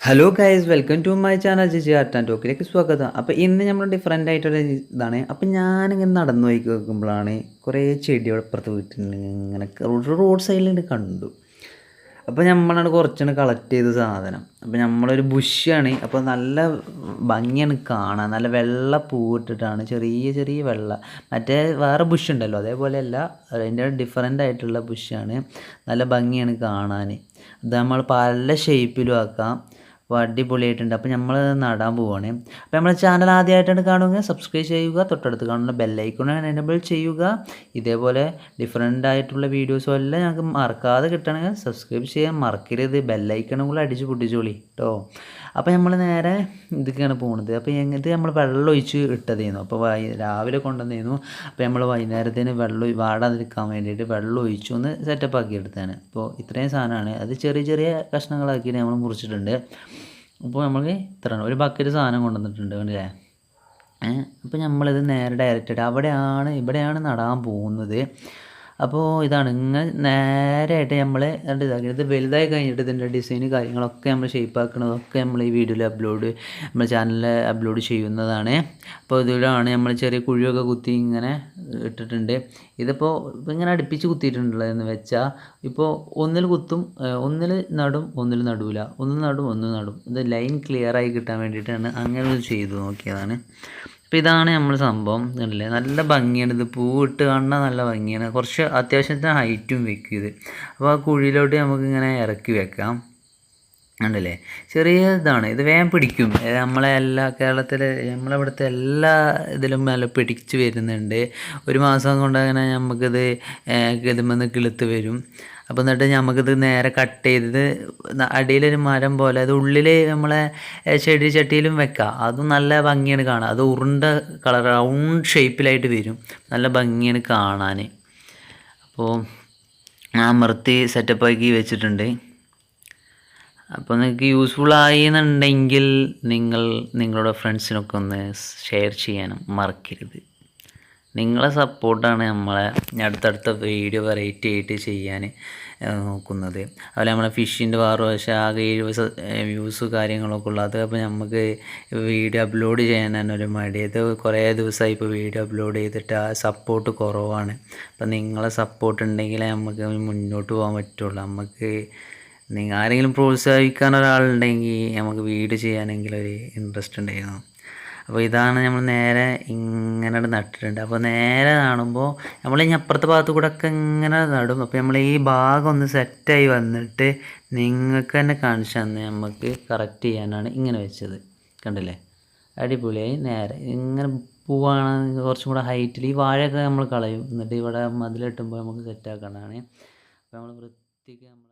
Hello guys welcome to my channel GG art and ടോക്കിലേക്ക് സ്വാഗതം. അപ്പോൾ ഇന്ന് നമ്മൾ ഡിഫറെന്റ് ആയിട്ടുള്ള ഇതാണ്. അപ്പോൾ ഞാനിങ്ങനെ നടന്നു പോയി കുറേ ചെടികൾ അപ്പുറത്ത് വീട്ടിൽ ഇങ്ങനെ റോഡ് സൈഡിൽ കണ്ടു. അപ്പോൾ നമ്മളാണ് കുറച്ചാണ് കളക്ട് ചെയ്ത സാധനം. അപ്പോൾ നമ്മളൊരു ബുഷാണ് അപ്പോൾ നല്ല ഭംഗിയാണ് കാണാൻ. നല്ല വെള്ള പൂവിട്ടിട്ടാണ് ചെറിയ ചെറിയ വെള്ള. മറ്റേ വേറെ ബുഷ് ഉണ്ടല്ലോ. അതേപോലെയല്ല അതിന്റെ ഡിഫറെന്റ് ആയിട്ടുള്ള ബുഷാണ് നല്ല ഭംഗിയാണ് കാണാൻ ഇത് നമ്മൾ പല ഷേപ്പിലും ആക്കാം. അപ്പോൾ അടിപൊളിയായിട്ടുണ്ട്. അപ്പോൾ നമ്മൾ നടാൻ പോവുകയാണ് അപ്പോൾ നമ്മുടെ ചാനൽ ആദ്യമായിട്ടാണ് കാണുക സബ്സ്ക്രൈബ് ചെയ്യുക തൊട്ടടുത്ത് കാണുന്ന ബെല്ലൈക്കോൺ എനേബിൾ ചെയ്യുക. ഇതേപോലെ ഡിഫറെന്റ് ആയിട്ടുള്ള വീഡിയോസും എല്ലാം ഞങ്ങൾക്ക് മറക്കാതെ കിട്ടണമെങ്കിൽ സബ്സ്ക്രൈബ് ചെയ്യാൻ മറക്കരുത്. ബെല്ലൈക്കണം കൂടെ അടിച്ച് പൊട്ടിച്ചോളി കേട്ടോ അപ്പോൾ നമ്മൾ നേരെ ഇതൊക്കെയാണ് പോകുന്നത് അപ്പോൾ എങ്ങനത്തെ നമ്മൾ വെള്ളം ഒഴിച്ച് ഇട്ടതായിരുന്നു അപ്പോൾ വൈ രാവിലെ കൊണ്ടുവന്നിരുന്നു അപ്പോൾ നമ്മൾ വൈകുന്നേരത്തേന് വെള്ളം വാടാതിരിക്കാൻ വേണ്ടിയിട്ട് വെള്ളം ഒഴിച്ചു ഒന്ന് സെറ്റപ്പ് ആക്കി എടുത്താണ് അപ്പോൾ ഇത്രയും സാധനമാണ്. അത് ചെറിയ ചെറിയ കഷ്ണങ്ങളാക്കിയിട്ട് നമ്മൾ മുറിച്ചിട്ടുണ്ട്. അപ്പോൾ നമ്മൾ ഇത്രയാണ് ഒരു ബക്കറ്റ് സാധനം കൊണ്ടുവന്നിട്ടുണ്ട് കണ്ടില്ലേ? അപ്പോൾ നമ്മളിത് നേരെ ഡയറക്റ്റ് അവിടെയാണ് ഇവിടെയാണ് നടാൻ പോകുന്നത്. അപ്പോൾ ഇതാണ് ഇങ്ങനെ നേരെയായിട്ട് നമ്മൾ രണ്ട് ഇതാക്കി ഇത് വലുതായി കഴിഞ്ഞിട്ട് ഇതിന്റെ ഡിസൈൻ കാര്യങ്ങളൊക്കെ നമ്മൾ ഷേപ്പ് ആക്കുന്നതൊക്കെ നമ്മൾ ഈ വീഡിയോയിൽ അപ്ലോഡ് നമ്മൾ ചാനലിൽ അപ്ലോഡ് ചെയ്യുന്നതാണ്. അപ്പോൾ ഇതിലാണ് നമ്മൾ ചെറിയ കുഴിയൊക്കെ കുത്തി ഇങ്ങനെ ഇട്ടിട്ടുണ്ട്. ഇതിപ്പോൾ ഇങ്ങനെ അടുപ്പിച്ച് കുത്തിയിട്ടുള്ളതെന്ന് വെച്ചാൽ ഇപ്പോൾ ഒന്നിൽ കുത്തും ഒന്നിൽ നടും ഒന്നിൽ നടൂല ഒന്ന് നടും ഒന്ന് നടും. ഇത് ലൈൻ ക്ലിയർ ആയി കിട്ടാൻ വേണ്ടിയിട്ടാണ് അങ്ങനെ ചെയ്തു നോക്കിയതാണ്. അപ്പോൾ ഇതാണ് നമ്മൾ സംഭവം. അല്ലേ നല്ല ഭംഗിയാണ് ഇത്. പൂവിട്ട് കാണാൻ നല്ല ഭംഗിയാണ്. കുറച്ച് അത്യാവശ്യത്തിന് ഹൈറ്റും വെക്കും ഇത്. അപ്പോൾ ആ കുഴിയിലോട്ട് നമുക്ക് ഇങ്ങനെ ഇറക്കി വെക്കാം. ഉണ്ടല്ലേ? ചെറിയ ഇതാണ്. ഇത് വേഗം പിടിക്കും. നമ്മളെ എല്ലാ കേരളത്തിലെ നമ്മളിവിടുത്തെ എല്ലാ ഇതിലും നല്ല പിടിച്ച് വരുന്നുണ്ട്. ഒരു മാസം കൊണ്ട് അങ്ങനെ നമുക്കിത് ഇതുമെന്ന് കിളുത്ത് വരും. അപ്പോൾ എന്നിട്ട് നമുക്കിത് നേരെ കട്ട് ചെയ്തത് അടിയിലൊരു മരം പോലെ അത് ഉള്ളിൽ നമ്മളെ ചെടി ചട്ടിയിലും വെക്കാം. അതും നല്ല ഭംഗിയാണ് കാണാൻ. അത് ഉരുണ്ട കളർ റൗണ്ട് ഷേപ്പിലായിട്ട് വരും. നല്ല ഭംഗിയാണ് കാണാൻ അപ്പോൾ ആ അമർത്തി സെറ്റപ്പാക്കി വെച്ചിട്ടുണ്ട്. അപ്പോൾ നിങ്ങൾക്ക് യൂസ്ഫുൾ ആയി എന്നുണ്ടെങ്കിൽ നിങ്ങൾ നിങ്ങളുടെ ഫ്രണ്ട്സിനൊക്കെ ഒന്ന് ഷെയർ ചെയ്യാനും മറക്കരുത്. നിങ്ങളെ സപ്പോർട്ടാണ് നമ്മളെ അടുത്തടുത്ത വീഡിയോ വെറൈറ്റി ആയിട്ട് ചെയ്യാൻ നോക്കുന്നത്. അതുപോലെ നമ്മളെ ഫിഷിന്റെ പക്ഷേ ആകെ എഴുപത് വ്യൂസ് കാര്യങ്ങളൊക്കെ ഉള്ളത് അപ്പോൾ നമുക്ക് വീഡിയോ അപ്ലോഡ് ചെയ്യാൻ തന്നെ ഒരു മടി. കുറേ ദിവസമായി ഇപ്പോൾ വീഡിയോ അപ്ലോഡ് ചെയ്തിട്ട് ആ സപ്പോർട്ട് കുറവാണ്. അപ്പം നിങ്ങളെ സപ്പോർട്ട് ഉണ്ടെങ്കിലേ നമുക്ക് മുന്നോട്ട് പോകാൻ പറ്റുള്ളൂ. നമുക്ക് നിങ്ങൾ ആരെങ്കിലും പ്രോത്സാഹിക്കാൻ ഒരാളുണ്ടെങ്കിൽ നമുക്ക് വീട് ചെയ്യാനെങ്കിൽ ഒരു ഇൻട്രസ്റ്റ് ഉണ്ടായിരുന്നു. അപ്പോൾ ഇതാണ് നമ്മൾ നേരെ ഇങ്ങനെ നട്ടിട്ടുണ്ട്. അപ്പോൾ നേരെ കാണുമ്പോൾ നമ്മൾ ഇനി അപ്പുറത്തെ ഭാഗത്ത് കൂടെ ഒക്കെ ഇങ്ങനെ നടും. അപ്പോൾ നമ്മൾ ഈ ഭാഗം ഒന്ന് സെറ്റായി വന്നിട്ട് നിങ്ങൾക്ക് തന്നെ കാണിച്ചു തന്ന് നമുക്ക് കറക്റ്റ് ചെയ്യാനാണ് ഇങ്ങനെ വെച്ചത്. കണ്ടില്ലേ? അടിപൊളിയായി. നേരെ ഇങ്ങനെ പോവുകയാണെങ്കിൽ കുറച്ചും കൂടെ ഹൈറ്റിൽ ഈ വാഴയൊക്കെ നമ്മൾ കളയും. എന്നിട്ട് ഇവിടെ മതിലിട്ടുമ്പോൾ നമുക്ക് സെറ്റാക്കണതാണ് അപ്പോൾ നമ്മൾ വൃത്തിക്ക് നമ്മൾ